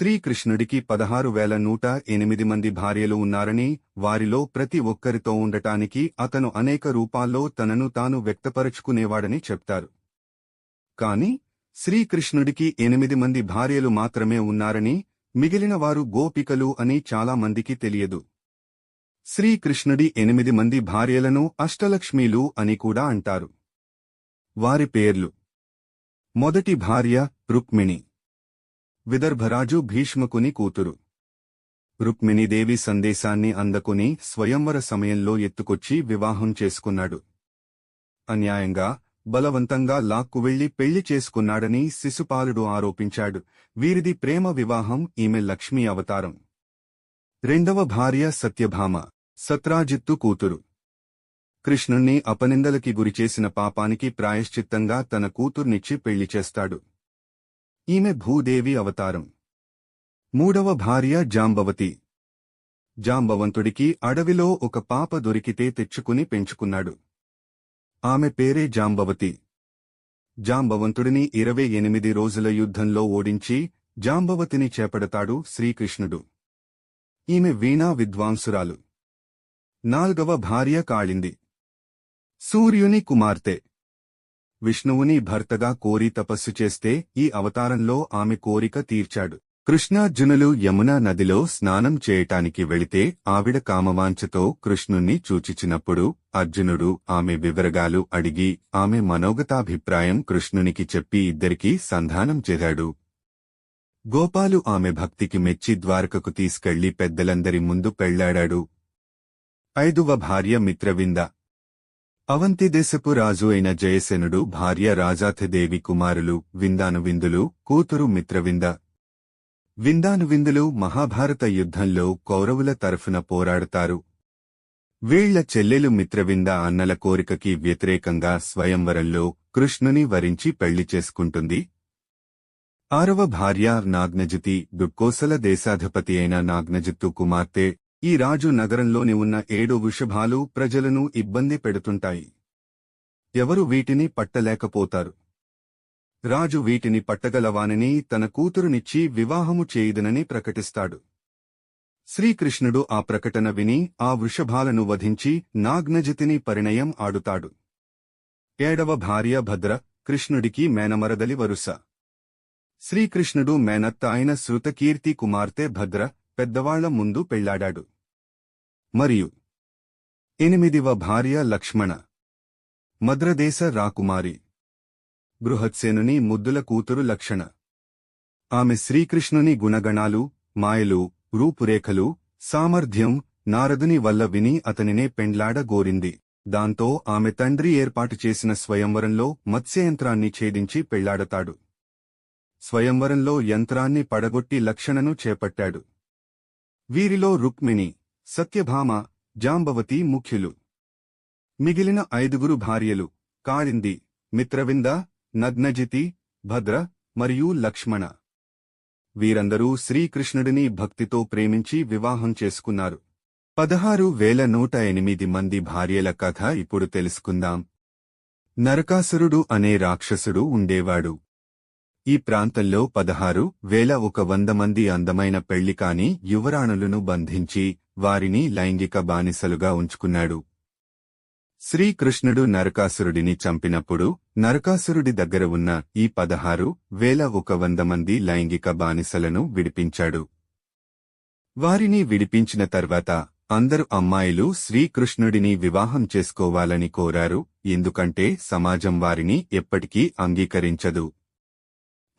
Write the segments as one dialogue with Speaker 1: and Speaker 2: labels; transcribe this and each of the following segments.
Speaker 1: శ్రీకృష్ణుడికి పదహారు వేల నూట ఎనిమిది మంది భార్యలు ఉన్నారని వారిలో ప్రతి ఒక్కరితో ఉండటానికి అతను అనేక రూపాల్లో తనను తాను వ్యక్తపరుచుకునేవాడని చెప్తారు. కాని శ్రీకృష్ణుడికి ఎనిమిది మంది భార్యలు మాత్రమే ఉన్నారని మిగిలిన వారు గోపికలు అని చాలా మందికి తెలియదు. శ్రీకృష్ణుడి ఎనిమిది మంది భార్యలను అష్టలక్ష్మీలు అని కూడా అంటారు. వారి పేర్లు. మొదటి భార్య రుక్మిణి. విదర్భరాజు భీష్మకుని కూతురు. రుక్మిణీదేవి సందేశాన్ని అందకుని స్వయంవర సమయంలో ఎత్తుకొచ్చి వివాహం చేసుకున్నాడు. అన్యాయంగా బలవంతంగా లాక్కు వెళ్ళి పెళ్ళి చేసుకున్నాడని శిశుపాలుడు ఆరోపించాడు. వీరిది ప్రేమ వివాహం ఈమె లక్ష్మీ అవతారం. రెండవ భార్య సత్యభామ సత్రాజిత్తు కూతురు. కృష్ణుణ్ణి అపనిందలకి గురిచేసిన పాపానికి ప్రాయశ్చిత్తంగా తన కూతుర్నిచ్చి పెళ్ళి చేస్తాడు. ఈమె భూదేవి అవతారం. మూడవ భార్య జాంబవతి. జాంబవంతుడికి అడవిలో ఒక పాప దొరికితే తెచ్చుకుని పెంచుకున్నాడు. ఆమె పేరే జాంబవతి. జాంబవంతుడిని ఇరవై ఎనిమిది రోజుల యుద్ధంలో ఓడించి జాంబవతిని చేపడతాడు శ్రీకృష్ణుడు. ఈమె వీణా విద్వాంసురాలు. నాల్గవ భార్య కాళింది. సూర్యుని కుమార్తె. విష్ణువుని భర్తగా కోరి తపస్సు చేస్తే ఈ అవతారంలో ఆమె కోరిక తీర్చాడు. కృష్ణార్జునులు యమునా నదిలో స్నానం చేయటానికి వెళితే ఆవిడ కామవాంఛతో కృష్ణుణ్ణి చూచిచినప్పుడు అర్జునుడు ఆమె వివరగాలు అడిగి ఆమె మనోగతాభిప్రాయం కృష్ణునికి చెప్పి ఇద్దరికీ సంధానం చేశాడు. గోపాలు ఆమె భక్తికి మెచ్చి ద్వారకకు తీసుకెళ్ళి పెద్దలందరి ముందు పెళ్ళాడాడు. ఐదువ భార్య మిత్రవింద అవంతి దేశపు రాజు అయిన జయసేనుడు భార్య రాజాథదేవి కుమారులు విందానువిందులు కూతురు మిత్రవింద. విందానువిందులు మహాభారత యుద్ధంలో కౌరవుల తరఫున పోరాడతారు. వీళ్ళ చెల్లెలు మిత్రవింద అన్నల కోరికకి వ్యతిరేకంగా స్వయంవరంలో కృష్ణుని వరించి పెళ్ళి చేసుకుంటుంది. ఆరవ భార్య నాగ్నజితి దుక్కోసల దేశాధిపతి అయిన నాగ్నజిత్తు కుమార్తె ఈ రాజు నగరంలోని ఉన్న ఏడు వృషభాలు ప్రజలను ఇబ్బంది పెడుతుంటాయి. ఎవరు వీటిని పట్టలేకపోతారు. రాజు వీటిని పట్టగలవానని తన కూతురునిచ్చి వివాహము చేయుదనని ప్రకటిస్తాడు. శ్రీకృష్ణుడు ఆ ప్రకటన విని ఆ వృషభాలను వధించి నాగ్నజితిని పరిణయం ఆడుతాడు. ఏడవ భార్య భద్ర కృష్ణుడికి మేనమరదలి వరుస. శ్రీకృష్ణుడు మేనత్త అయిన శృతకీర్తి కుమార్తె భద్ర పెద్దవాళ్ళ ముందు పెళ్ళాడాడు. మరియు ఎనిమిదివ భార్య లక్ష్మణ మద్రదేశ రాకుమారి బృహత్సేనుని ముద్దుల కూతురు లక్షణ. ఆమె శ్రీకృష్ణుని గుణగణాలు మాయలు రూపురేఖలు సామర్థ్యం నారదుని వల్ల విని అతనినే పెండ్లాడగోరింది దాంతో ఆమె తండ్రి ఏర్పాటు చేసిన స్వయంవరంలో మత్స్యయంత్రాన్ని ఛేదించి పెళ్ళాడతాడు. స్వయంవరంలో యంత్రాన్ని పడగొట్టి లక్షణను చేపట్టాడు. వీరిలో రుక్మిణి సత్యభామ జాంబవతి ముఖ్యులు. మిగిలిన ఐదుగురు భార్యలు కాళింది మిత్రవింద నగ్నజితి భద్ర మరియు లక్ష్మణ. వీరందరూ శ్రీకృష్ణుడిని భక్తితో ప్రేమించి వివాహం చేసుకున్నారు. పదహారు వేల నూట ఎనిమిది మంది భార్యల కథ ఇప్పుడు తెలుసుకుందాం. నరకాసురుడు అనే రాక్షసుడు ఉండేవాడు. ఈ ప్రాంతంలో పదహారు వేల ఒక వంద మంది అందమైన పెళ్ళికాని యువరాణులను బంధించి వారిని లైంగిక బానిసలుగా ఉంచుకున్నాడు. శ్రీకృష్ణుడు నరకాసురుడిని చంపినప్పుడు నరకాసురుడి దగ్గర ఉన్న ఈ పదహారు వేల ఒక వంద మంది లైంగిక బానిసలను విడిపించాడు. వారిని విడిపించిన తర్వాత అందరు అమ్మాయిలు శ్రీకృష్ణుడిని వివాహం చేసుకోవాలని కోరారు ఎందుకంటే సమాజం వారిని ఎప్పటికీ అంగీకరించదు.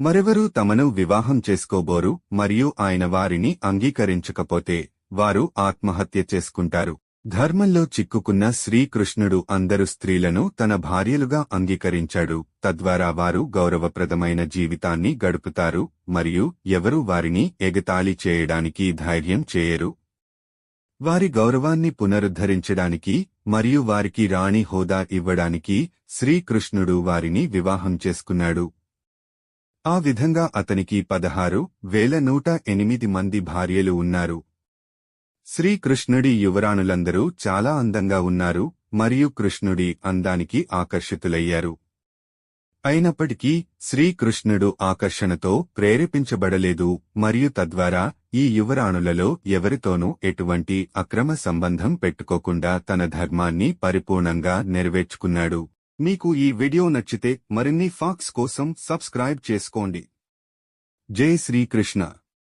Speaker 1: మరెవరూ తమను వివాహం చేసుకోబోరు మరియు ఆయన వారిని అంగీకరించకపోతే వారు ఆత్మహత్య చేసుకుంటారు. ధర్మంలో చిక్కుకున్న శ్రీకృష్ణుడు అందరు స్త్రీలను తన భార్యలుగా అంగీకరించాడు. తద్వారా వారు గౌరవప్రదమైన జీవితాన్ని గడుపుతారు మరియు ఎవరూ వారిని ఎగతాళి చేయడానికి ధైర్యం చేయరు. వారి గౌరవాన్ని పునరుద్ధరించడానికి మరియు వారికి రాణి హోదా ఇవ్వడానికి శ్రీకృష్ణుడు వారిని వివాహం చేసుకున్నాడు. ఆ విధంగా అతనికి పదహారు వేల నూట ఎనిమిది మంది భార్యలు ఉన్నారు. శ్రీకృష్ణుడి యువరాణులందరూ చాలా అందంగా ఉన్నారు మరియు కృష్ణుడి అందానికి ఆకర్షితులయ్యారు. అయినప్పటికీ శ్రీకృష్ణుడు ఆకర్షణతో ప్రేరేపించబడలేదు మరియు తద్వారా ఈ యువరాణులలో ఎవరితోనూ ఎటువంటి అక్రమ సంబంధం పెట్టుకోకుండా తన ధర్మాన్ని పరిపూర్ణంగా నెరవేర్చుకున్నాడు. మీకు ఈ వీడియో నచ్చితే మరిన్ని ఫాక్స్ కోసం సబ్స్క్రైబ్ చేసుకోండి. జై శ్రీకృష్ణ.